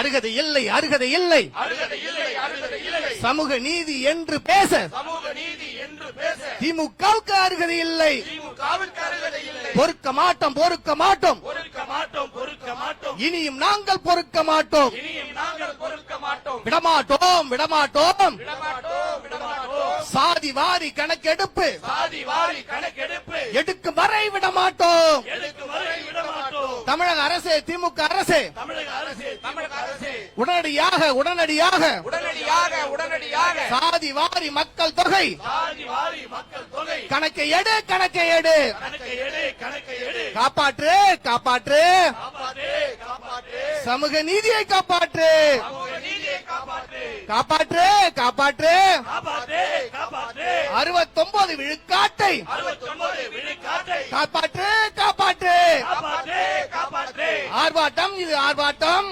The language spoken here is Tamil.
அருகதை இல்லை அருகதை இல்லை. அருகதை இல்லை அருகதை இல்லை. சமூக நீதி என்று பேச. சமூக நீதி என்று பேச. திமுகவுக்கு அருகதை இல்லை. பொறுக்க மாட்டோம் பொறுக்க மாட்டோம். இனியும் நாங்கள் பொறுக்க மாட்டோம். இனியும் நாங்கள் பொறுக்க மாட்டோம். விடமாட்டோம் விடமாட்டோம். சாதி வாரி கணக்கெடுப்பு. எடுக்கும் வரை விடமாட்டோம். தமிழக அரசு திமுக அரசு தமிழக அரசு தமிழக அரசு உடனடியாக உடனடியாக. உடனடியாக உடனடியாக. சாதி வாரி மக்கள் தொகை. கணக்கை எடு கணக்கை எடு. காப்பாற்று காப்பாற்று. சமூக நீதியை காப்பாற்று. காப்பாற்று. காப்பாற்று அறுபத்தொன்பது விழுக்காட்டை. காப்பாற்று காப்பாற்று. ஆர்ப்பாட்டம் இது ஆர்ப்பாட்டம்.